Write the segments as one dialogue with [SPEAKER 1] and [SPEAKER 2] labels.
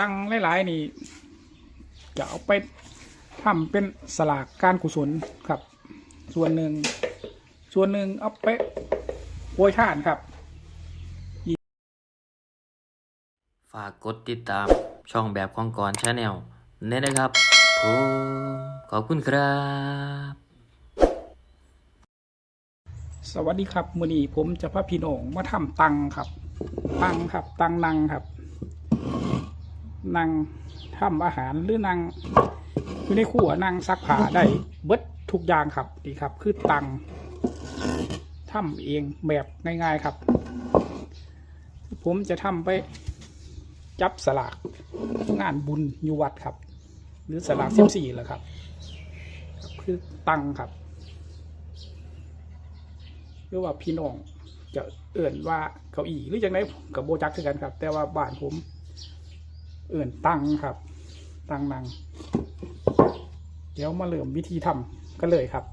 [SPEAKER 1] ตังค์หลายๆนี่ จะเอาไปทำเป็นสลากการกุศลครับ ส่วนหนึ่ง ส่วนหนึ่งเอาไปโปรยทานครับ
[SPEAKER 2] ฝากกดติดตามช่องแบบของกรชาแนลเน้นนะครับผมขอบคุณครับ
[SPEAKER 1] สวัสดีครับมือนี้ผมจะพาพี่น้องมาทำตังครับ ตังครับ ตังนังครับ นั่งทำอาหารหรือนั่งอยู่ในครัวนั่งซักผ้าได้เบิดทุกอย่างครับดีครับ คือตังทำเองแบบง่าย ๆครับ ผมจะทำไปจับสลากงานบุญอยู่วัดครับ หรือสลากสิบสี่แหละครับ คือตังครับหรือว่าพี่น้องจะเอื่นว่าเก้าอี้หรือยังไงกับโบจักคือกันครับ แต่ว่าบ้านผม เอื่นตังครับ ตังนัง เดี๋ยวมาเริ่มวิธีทำกันเลยครับ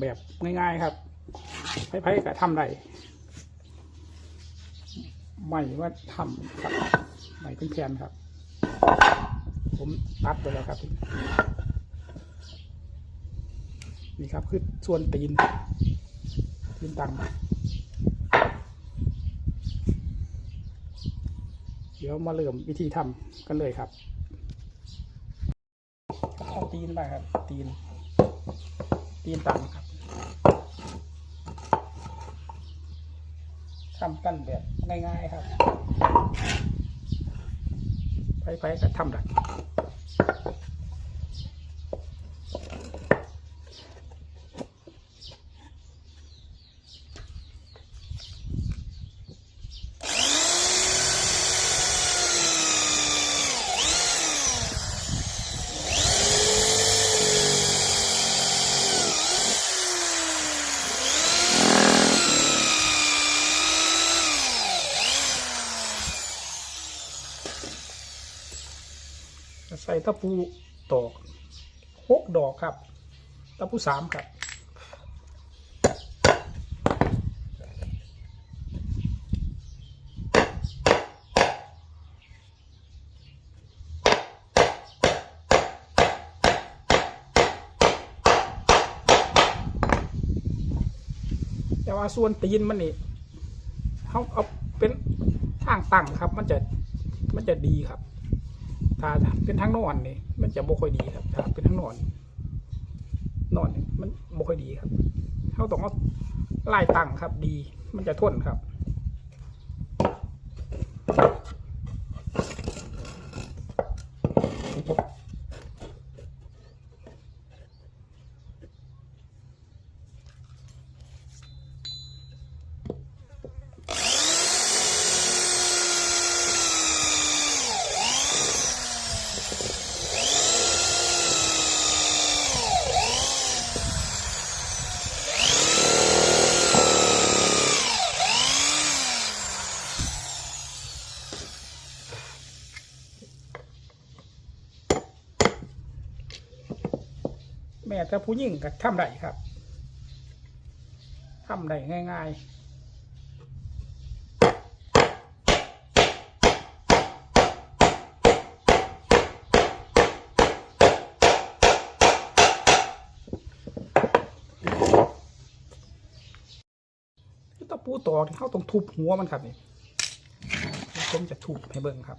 [SPEAKER 1] แบบง่ายๆครับไพ่ๆก็ทำได้ไม่ว่าทำครับไม่เป็นแผนครับ ผมตัดไปแล้วครับ นี่ครับคือส่วนตีนยืนตังค์ ดี๋ยวมาเริ่มวิธีทำกันเลยครับเอาตีนไปครับ ตีน ตีนตังค์ครับทำกันแบบง่าย ๆ ครับ ไปๆก็ทำได้ ตะปูตอกหกดอกครับ ตะปูสามครับแต่ว่าส่วนตีนมันนี่เขาเอาเป็นทางตั้งครับ มันจะมันจะดีครับ ถ้าเป็นทั้งนอนนี่มันจะบ่ค่อยดีครับ ถ้าเป็นทั้งนอน นอนนี่มันบ่ค่อยดีครับเขาต้องเอาไล่ตั้งครับ ดี มันจะทนครับ แม่แต่ผู้หญิงก็ทำได้ครับทำได้ง่าย ๆตะปูตอกที่เขาต้องทุบหัวมันครับนี่ผมจะทุบให้เบิ่งครับ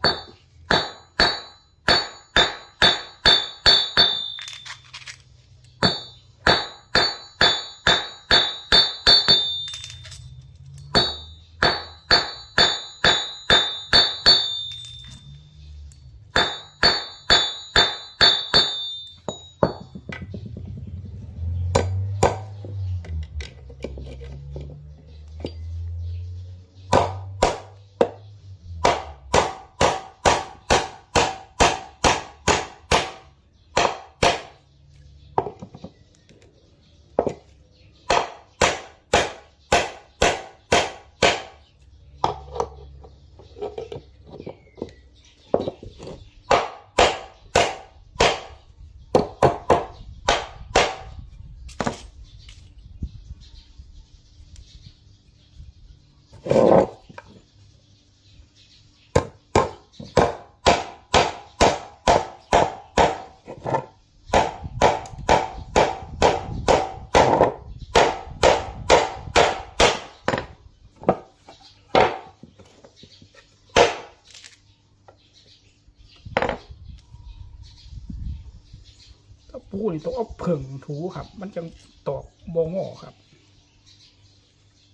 [SPEAKER 1] ปูนี่ต้องเอาเพิงถูครับ มันจะตอกบองอครับ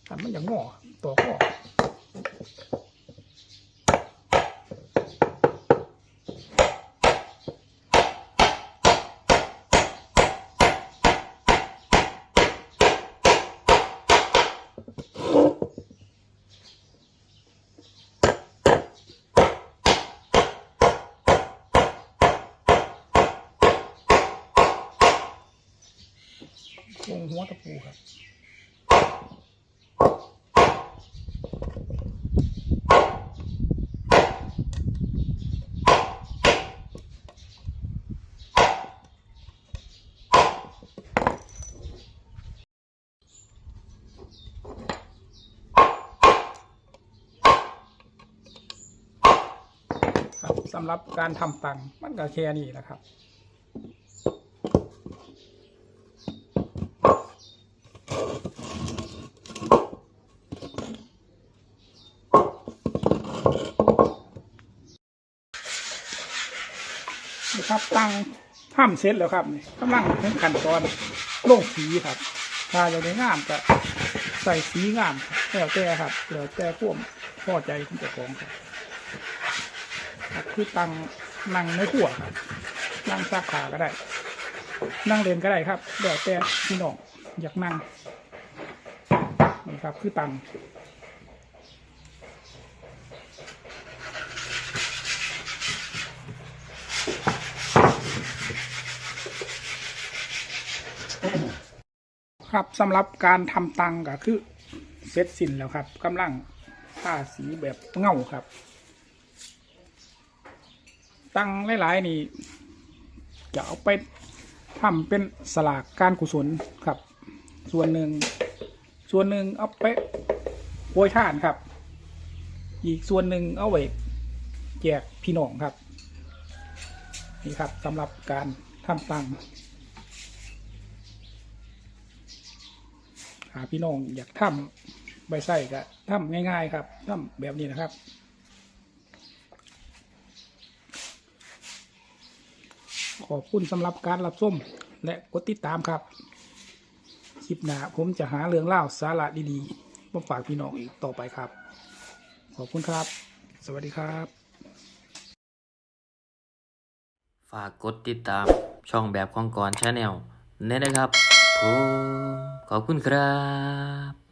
[SPEAKER 1] ถ้ามันอย่างงอตอกงอ วงหัวตะปูครับครับสำหรับการทำตังมันก็แค่นี้นะครับ ครับตั้งห้ามเสร็จแล้วครับนี่กำลังถึงขั้นตอนลงสีครับถ้าอยากได้งามก็ใส่สีงามแล้วแต่ครับแล้วแต่พ่วมพอใจของเจ้าของครับคือตั้งนั่งในขัวครับนั่งซักขาก็ได้ นั่งเล่นก็ได้ครับแล้วแต่พี่น้องอยากนั่งนี่ครับ คือตั้ง ครับสำหรับการทำตังก็คือเสร็จสิ้นแล้วครับกำลังทาสีแบบเงาครับ ตังหลายๆนี่จะเอาไปทำเป็นสลากการกุศลครับ ส่วนหนึ่งส่วนหนึ่งเอาไปโปรยทานครับ อีกส่วนหนึ่งเอาไว้แจกพี่น้องครับ นี่ครับสำหรับการทำตังาพี่น้องอยากทำใบไส้ก็ทำง่าย ๆ ครับทำแบบนี้นะครับขอบคุณสำหรับการรับชมและกดติดตามครับ คลิปหน้าผมจะหาเรื่องเล่าสาระดีๆมาฝากพี่น้องอีกต่อไปครับ ขอบคุณครับ สวัสดีครับ
[SPEAKER 2] ฝากกดติดตามช่องแบบของกรชาแนลเน้นนะครับ ผมขอบคุณครับ